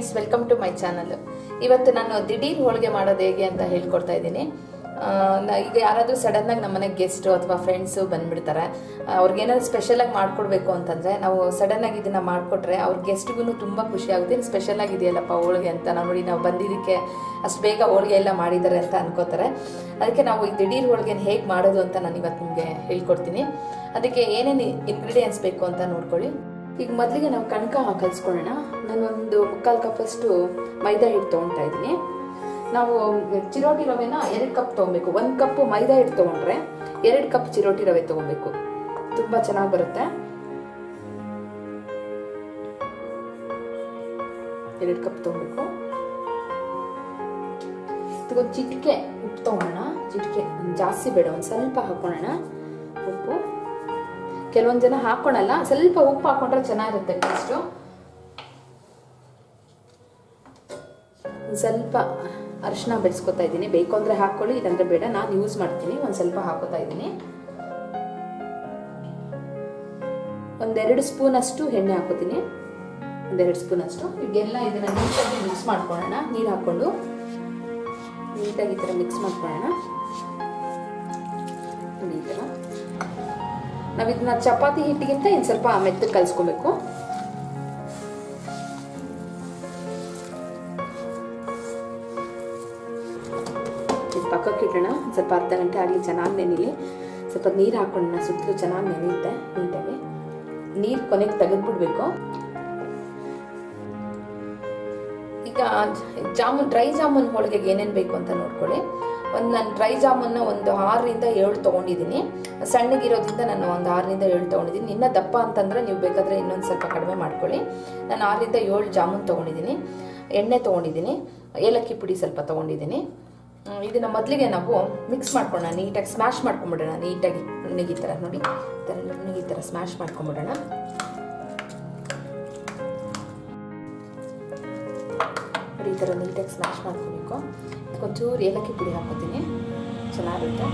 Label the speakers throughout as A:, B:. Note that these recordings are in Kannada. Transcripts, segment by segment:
A: Friends welcome to my channel ಇವತ್ತು ನಾನು ದಿಢೀರ್ ಹೋಳಿಗೆ ಮಾಡೋದು ಹೇಗೆ ಅಂತ ಹೇಳ್ಕೊಡ್ತಾ ಇದ್ದೀನಿ. ಈಗ ಯಾರಾದರೂ ಸಡನ್ನಾಗಿ ನಮ್ಮ ಮನೆಗೆ ಗೆಸ್ಟು ಅಥವಾ ಫ್ರೆಂಡ್ಸು ಬಂದ್ಬಿಡ್ತಾರೆ ಅವ್ರಿಗೇನಾದ್ರು ಸ್ಪೆಷಲಾಗಿ ಮಾಡ್ಕೊಡ್ಬೇಕು ಅಂತಂದರೆ, ನಾವು ಸಡನ್ನಾಗಿ ಇದನ್ನು ಮಾಡಿಕೊಟ್ರೆ ಅವ್ರ ಗೆಸ್ಟ್ಗೂ ತುಂಬ ಖುಷಿ ಆಗುತ್ತೆ. ಸ್ಪೆಷಲ್ ಆಗಿದೆಯಲ್ಲಪ್ಪ ಹೋಳಿಗೆ ಅಂತ ನಾವು ನೋಡಿ ನಾವು ಬಂದಿದ್ದಕ್ಕೆ ಅಷ್ಟು ಬೇಗ ಹೋಳಿಗೆ ಎಲ್ಲ ಮಾಡಿದ್ದಾರೆ ಅಂತ ಅನ್ಕೋತಾರೆ. ಅದಕ್ಕೆ ನಾವು ಈ ದಿಢೀರ್ ಹೋಳಿಗೆನ ಹೇಗೆ ಮಾಡೋದು ಅಂತ ನಾನು ಇವತ್ತು ನಿಮಗೆ ಹೇಳ್ಕೊಡ್ತೀನಿ. ಅದಕ್ಕೆ ಏನೇನು ಇಂಗ್ರೀಡಿಯೆಂಟ್ಸ್ ಬೇಕು ಅಂತ ನೋಡ್ಕೊಳ್ಳಿ. ಈಗ ಮೊದಲಿಗೆ ನಾವು ಕಣಕ ಕಲಿಸ್ಕೊಳ್ಳೋಣ ನಾನೊಂದು ಮುಕ್ಕಾಲು ಕಪ್ಪಷ್ಟು ಮೈದಾ ಹಿಟ್ಟು ತೊಗೊಳ್ತಾ ಇದ್ದೀನಿ. ನಾವು ಚಿರೋಟಿ ರವೆನ ಎರಡು ಕಪ್ ತೊಗೊಬೇಕು. ಒಂದು ಕಪ್ ಮೈದಾ ಹಿಟ್ಟು ತೊಗೊಂಡ್ರೆ ಎರಡು ಕಪ್ ಚಿರೋಟಿ ರವೆ ತೊಗೊಬೇಕು. ತುಂಬ ಚೆನ್ನಾಗಿ ಬರುತ್ತೆ. ಎರಡು ಕಪ್ ತೊಗೊಬೇಕು. ಚಿಟಿಕೆ ಉಪ್ಪು ತೊಗೊಳ್ಳೋಣ ಚಿಟಿಕೆ ಜಾಸ್ತಿ ಬೇಡ. ಒಂದು ಸ್ವಲ್ಪ ಹಾಕೊಳ್ಳೋಣ. ಉಪ್ಪು. ಕೆಲವೊಂದು ಜನ ಹಾಕೊಳಲ್ಲ, ಸ್ವಲ್ಪ ಉಪ್ಪು ಹಾಕೊಂಡ್ರೆ ಚೆನ್ನಾಗಿರುತ್ತೆ ಟೇಸ್ಟು ಸ್ವಲ್ಪ ಅರಿಶಿನ ಬೆಳೆಸ್ಕೊತಾ ಇದ್ದೀನಿ. ಬೇಕು ಅಂದ್ರೆ ಹಾಕೊಳ್ಳಿ, ಇಲ್ಲಾಂದ್ರೆ ಬೇಡ. ನಾನು ಯೂಸ್ ಮಾಡ್ತೀನಿ. ಒಂದು ಸ್ವಲ್ಪ ಹಾಕೋತಾ ಇದ್ದೀನಿ. ಒಂದೆರಡು ಸ್ಪೂನ್ ಅಷ್ಟು ಎಣ್ಣೆ ಹಾಕೋತೀನಿ. ಒಂದೆರಡು ಸ್ಪೂನ್ ಅಷ್ಟು ಈಗೆಲ್ಲ ಇದನ್ನ ನೀಟಾಗಿ ಮಿಕ್ಸ್ ಮಾಡ್ಕೊಳ್ಳೋಣ. ನೀರು ಹಾಕೊಂಡು ನೀಟಾಗಿ ಈ ಥರ ಮಿಕ್ಸ್ ಮಾಡ್ಕೊಳ್ಳೋಣ. ನಾವು ಚಪಾತಿ ಹಿಟ್ಟಿಗಿಂತ ಇನ್ನು ಸ್ವಲ್ಪ ಮೆತ್ತಗೆ ಕಲಿಸ್ಕೋಬೇಕು. ಇದು ಪಕ್ಕಕ್ಕೆ ಇಡೋಣ. ಸ್ವಲ್ಪ ಅರ್ಧ ಗಂಟೆ ಆಗಲಿ, ಚೆನ್ನಾಗಿ ನೆನಿಲಿ. ಸ್ವಲ್ಪ ನೀರು ಹಾಕೊಂಡ ಸುತ್ತಲೂ ಚೆನ್ನಾಗಿ ನೆನೆಯುತ್ತೆ, ನೀಟಾಗಿ. ನೀರು ಕೊನೆಗೆ ತೆಗೆದ್ಬಿಡ್ಬೇಕು. ಈಗ ಜಾಮೂನ್, ಡ್ರೈ ಜಾಮೂನ್ ಹೋಳಿಗೆಗೆ ಏನೇನು ಬೇಕು ಅಂತ ನೋಡ್ಕೊಳ್ಳಿ. ಒಂದು ನಾನು ಡ್ರೈ ಜಾಮೂನ್ನ ಒಂದು ಆರರಿಂದ ಏಳು ತೊಗೊಂಡಿದ್ದೀನಿ ಸಣ್ಣಗಿರೋದ್ರಿಂದ ನಾನು ಒಂದು ಆರರಿಂದ ಏಳು ತೊಗೊಂಡಿದ್ದೀನಿ ಇನ್ನು ದಪ್ಪ ಅಂತಂದರೆ ನೀವು ಬೇಕಾದರೆ ಇನ್ನೊಂದು ಸ್ವಲ್ಪ ಕಡಿಮೆ ಮಾಡ್ಕೊಳ್ಳಿ. ನಾನು ಆರರಿಂದ ಏಳು ಜಾಮೂನ್ ತೊಗೊಂಡಿದ್ದೀನಿ ಎಣ್ಣೆ ತೊಗೊಂಡಿದ್ದೀನಿ ಏಲಕ್ಕಿ ಪುಡಿ ಸ್ವಲ್ಪ ತೊಗೊಂಡಿದ್ದೀನಿ ಇದನ್ನು ಮೊದಲಿಗೆ ನಾವು ಮಿಕ್ಸ್ ಮಾಡ್ಕೊಳ್ಳೋಣ ನೀಟಾಗಿ ಸ್ಮ್ಯಾಶ್ ಮಾಡ್ಕೊಂಬಿಡೋಣ. ನೀಟಾಗಿ ನುಣ್ಣಗೆ ಈ ಥರ ನೋಡಿ. ಈ ಥರ ನುಣ್ಣಗೆ ಈ ಥರ ಸ್ಮ್ಯಾಶ್ ಮಾಡ್ಕೊಂಬಿಡೋಣ. ಥರ ನೀಟಾಗಿ ಸ್ಮ್ಯಾಶ್ ಮಾಡ್ಕೊಬೇಕು. ಒಂಚೂರು ಏಲಕ್ಕಿ ಪುಡಿ ಹಾಕೋತೀನಿ ಚೆನ್ನಾಗಿರುತ್ತೆ.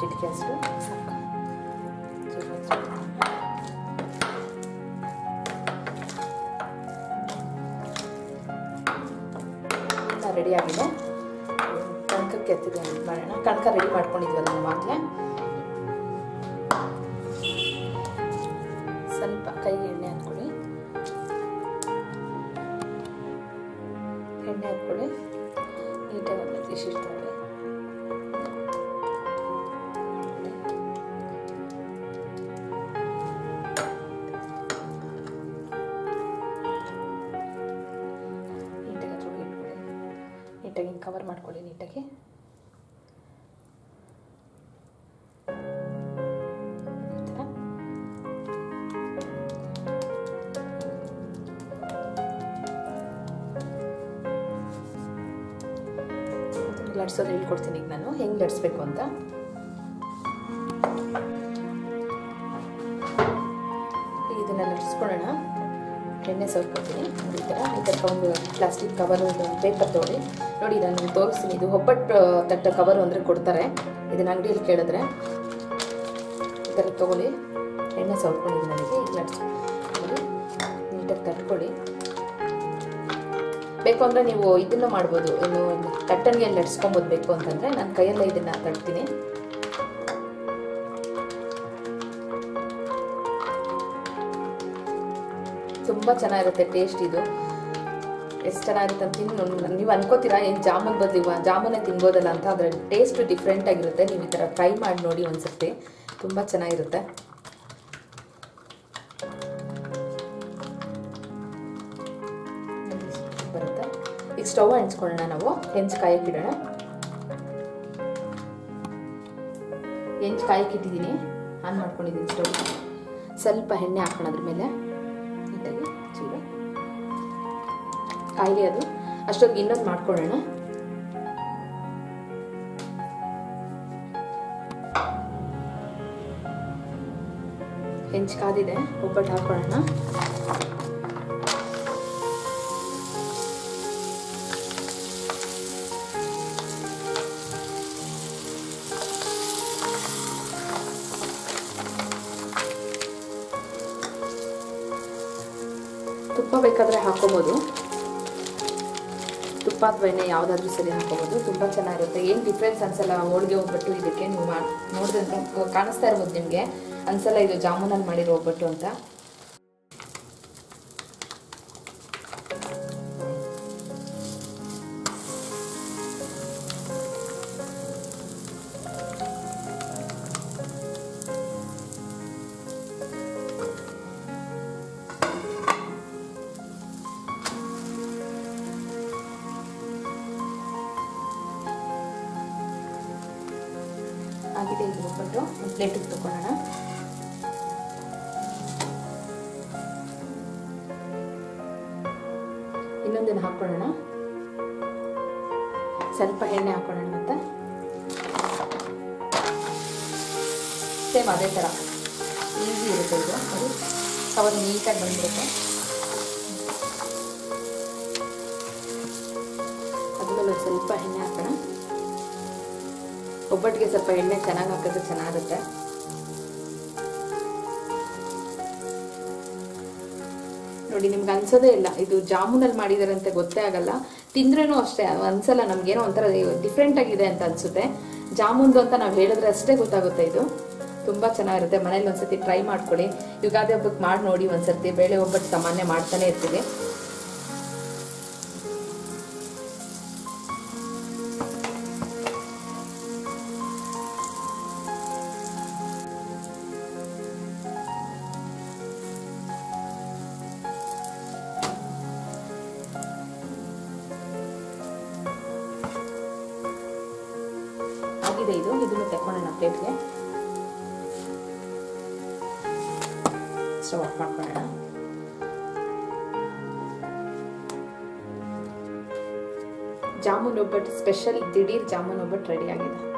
A: ಚಿಟಿಕೆ ಅಷ್ಟು. ಸಾಕು. ರೆಡಿ ಆಗಿದೆ ಕಣಕಕ್ಕೆ ಎತ್ತಿದೆ ಮಾಡೋಣ. ಕಣಕ ರೆಡಿ ಮಾಡ್ಕೊಂಡಿದ್ವಲ್ಲ ನಾವು ಆಗಲೇ ಕವರ್ ಮಾಡ್ಕೊಳ್ಳಿ ನೀಟಾಗಿ. ಲಡ್ಸೋದು ಹೇಳ್ಕೊಡ್ತೀನಿ ಈಗ ನಾನು. ಹೆಂಗೆ ಲಡ್ಸ್ಬೇಕು ಅಂತ? ಇದನ್ನು ಲಡ್ಸ್ಕೊಳ್ಳೋಣ. ಎಣ್ಣೆ ಸವರ್ಕೊತೀನಿ ಈ ಥರ ಈ ಥರ ಒಂದು ಪ್ಲಾಸ್ಟಿಕ್ ಕವರ್ ಪೇಪರ್ ತೊಗೊಳ್ಳಿ ನೋಡಿ ನಾನು ತೋರಿಸ್ತೀನಿ. ಇದು ಒಬ್ಬಟ್ಟು ತಟ್ಟ ಕವರು ಅಂದರೆ ಕೊಡ್ತಾರೆ. ಇದನ್ನು ಅಂಗಡಿಯಲ್ಲಿ ಕೇಳಿದ್ರೆ. ಈ ಥರ ತೊಗೊಳ್ಳಿ ಎಣ್ಣೆ ಸವರ್ಕೊಂಡಿದ್ದು ನನಗೆ. ಈಗ ನೋಡಿ. ನೀಟಾಗಿ ತಟ್ಕೊಳ್ಳಿ ಬೇಕು ಅಂದರೆ ನೀವು ಇದನ್ನು ಮಾಡ್ಬೋದು. ಏನು ತಟ್ಟನಿಗೆ ಲಡ್ಸ್ಕೊಬೋದು ಬೇಕು ಅಂತಂದರೆ, ನಾನು ಕೈಯಲ್ಲೇ ಇದನ್ನು ತಟ್ತೀನಿ. ತುಂಬ ಚೆನ್ನಾಗಿರುತ್ತೆ ಟೇಸ್ಟ್ ಇದು. ಎಷ್ಟು ಚೆನ್ನಾಗಿರುತ್ತೆ ಅಂತ ತಿನ್ನು ನೀವು ಅನ್ಕೋತೀರಾ, ಏನು ಜಾಮೂನ್ ಬದಲು ಜಾಮೂನೇ ತಿನ್ಬೋದಲ್ಲ ಅಂತ? ಅದರ ಟೇಸ್ಟ್ ಡಿಫ್ರೆಂಟ್ ಆಗಿರುತ್ತೆ. ನೀವು ಈ ಥರ ಟ್ರೈ ಮಾಡಿ ನೋಡಿ ಒಂದ್ಸರ್ತಿ. ತುಂಬ ಚೆನ್ನಾಗಿರುತ್ತೆ. ಬರುತ್ತೆ. ಈಗ ಸ್ಟವ್ ಹಂಚ್ಕೊಳ್ಳೋಣ ನಾವು. ಹೆಂಚು ಕಾಯಕ್ಕೆ ಇಡೋಣ ಹೆಂಚು ಕಾಯಕ್ಕೆ ಇಟ್ಟಿದ್ದೀನಿ ಆನ್ ಮಾಡ್ಕೊಂಡಿದ್ದೀನಿ ಸ್ಟವ್ ಸ್ವಲ್ಪ ಎಣ್ಣೆ ಹಾಕೋಣ ಅದ್ರ ಮೇಲೆ. ನೀಟಾಗಿ. ಕಾಯಿಲೆ ಅದು. ಅಷ್ಟೊಂದು ಇನ್ನೊಂದು ಮಾಡ್ಕೊಳ್ಳೋಣ. ಹೆಂಚು ಕಾದಿದೆ ಒಬ್ಬಟ್ಟು ಹಾಕೊಳ್ಳೋಣ. ತುಪ್ಪ ಬೇಕಾದ್ರೆ ಹಾಕೋಬೋದು. ಅಥವಾ ಎಣ್ಣೆ ಯಾವುದಾದ್ರೂ ಸರಿ ಹಾಕೋಬೋದು. ತುಂಬ ಚೆನ್ನಾಗಿರುತ್ತೆ. ಏನು ಡಿಫ್ರೆನ್ಸ್ ಅನ್ಸಲ್ಲ ಹೋಳಿಗೆ ಒಬ್ಬಟ್ಟು ಇದಕ್ಕೆ? ನೀವು ಮಾಡಿ ನೋಡಿದ್ರೆ ಕಾಣಿಸ್ತಾ ಇರ್ಬೋದು ನಿಮಗೆ. ಅನ್ಸಲ್ಲ ಇದು ಜಾಮೂನಲ್ಲಿ ಮಾಡಿರೋ ಒಬ್ಬಟ್ಟು ಅಂತ. ಆಗಿದೆ ಇದು ಒಬ್ಬಟ್ಟು. ಒಂದು ಪ್ಲೇಟಿಗೆ ತಗೊಳ್ಳೋಣ ಇನ್ನೊಂದನ್ನು ಹಾಕೊಳ್ಳೋಣ ಸ್ವಲ್ಪ ಎಣ್ಣೆ ಹಾಕೊಳ್ಳೋಣ ಮತ್ತೆ. ಸೇಮ್ ಅದೇ ಥರ ಈಸಿ ಇರುತ್ತೆ ಇದು. ಅದು ಸವಾಲು ನೀಟಾಗಿ ಬಂದ್ಬಿಡುತ್ತೆ. ಒಬ್ಬಟ್ಟಿಗೆ ಸ್ವಲ್ಪ ಎಣ್ಣೆ ಚೆನ್ನಾಗಿ ಹಾಕಿದ್ರೆ ಚೆನ್ನಾಗಿರುತ್ತೆ ನೋಡಿ, ನಿಮ್ಗೆ ಅನ್ಸೋದೇ ಇಲ್ಲ, ಇದು ಜಾಮೂನಲ್ಲಿ ಮಾಡಿದಾರೆ ಅಂತ ಗೊತ್ತೇ ಆಗಲ್ಲ. ತಿಂದ್ರೂ ಅಷ್ಟೇ, ಅನ್ಸಲ್ಲ, ನಮ್ಗೇನೋ ಒಂಥರ ಡಿಫ್ರೆಂಟ್ ಆಗಿದೆ ಅಂತ ಅನ್ಸುತ್ತೆ. ಜಾಮೂನ್ದು ಅಂತ ನಾವು ಹೇಳಿದ್ರೆ ಅಷ್ಟೇ ಗೊತ್ತಾಗುತ್ತೆ ಇದು. ತುಂಬಾ ಚೆನ್ನಾಗಿರುತ್ತೆ, ಮನೇಲಿ ಒಂದ್ಸತಿ ಟ್ರೈ ಮಾಡ್ಕೊಳ್ಳಿ. ಯುಗಾದಿ ಹಬ್ಬಕ್ಕೆ ಮಾಡಿ ನೋಡಿ ಒಂದ್ಸತಿ ಬೇಳೆ ಒಬ್ಬಟ್ಟು ಸಾಮಾನ್ಯ ಮಾಡ್ತಾನೆ ಇರ್ತೀವಿ. ಆಗಿದೆ ಇದು. ಇದನ್ನು ತೆಕ್ಕೊಳ್ಳೋಣ ಪ್ಲೇಟ್ಗೆ ಸ್ಟವ್ ಆಫ್ ಮಾಡ್ಕೊಳ್ಳೋಣ. ಜಾಮೂನ್ ಒಬ್ಬಟ್ಟು ಸ್ಪೆಷಲ್ ದಿಢೀರ್ ಜಾಮೂನ್ ಒಬ್ಬಟ್ಟು ರೆಡಿ ಆಗಿದೆ.